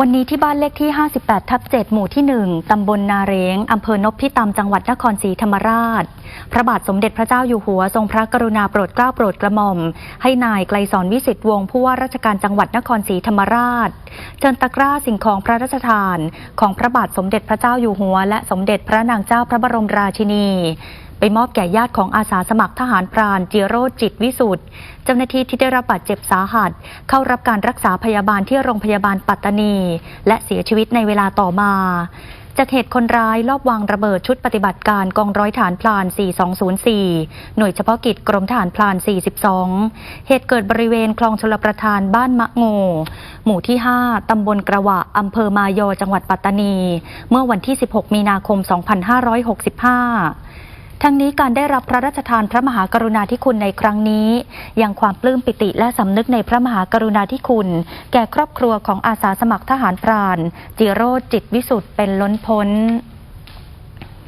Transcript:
วันนี้ที่บ้านเลขที่ 58 ทับ 7 หมู่ที่ 1 ตำบลนาเรงอำเภอนพิตามจังหวัดนครศรีธรรมราช พระบาทสมเด็จพระเจ้าอยู่หัว ทรงพระกรุณาโปรดเกล้าโปรดกระหม่อม ให้นายไกลสอนวิสิทธิ์วงศ์ผู้ว่าราชการจังหวัดนครศรีธรรมราช เชิญตะกร้าสิ่งของพระราชทาน ของพระบาทสมเด็จพระเจ้าอยู่หัว และสมเด็จพระนางเจ้าพระบรมราชินีไปมอบแก่ญาติของอาสาสมัครทหารพรานเจโรจิตวิสุทธิ์เจ้าหน้าที่ที่ได้รับบาดเจ็บสาหัส เข้ารับการรักษาพยาบาลที่โรงพยาบาลปัตตานี และเสียชีวิตในเวลาต่อมาจากเหตุคนร้ายลอบวางระเบิดชุดปฏิบัติการกองร้อยฐานพลาน 4204 หน่วยเฉพาะกิจกรมฐานพลาน 42 เหตุเกิดบริเวณคลองชลประทานบ้านมะโง หมู่ที่ 5 ตำบลกระวะ อำเภอมายอ จังหวัดปัตตานี เมื่อวันที่ 16 มีนาคม 2565 ทั้งนี้การได้รับพระราชทานพระมหากรุณาธิคุณในครั้งนี้ ยังความปลื้มปิติและสำนึกในพระมหากรุณาธิคุณ แก่ครอบครัวของอาสาสมัครทหารพราน จิโร่จิตวิสุทธิ์เป็นล้นพ้น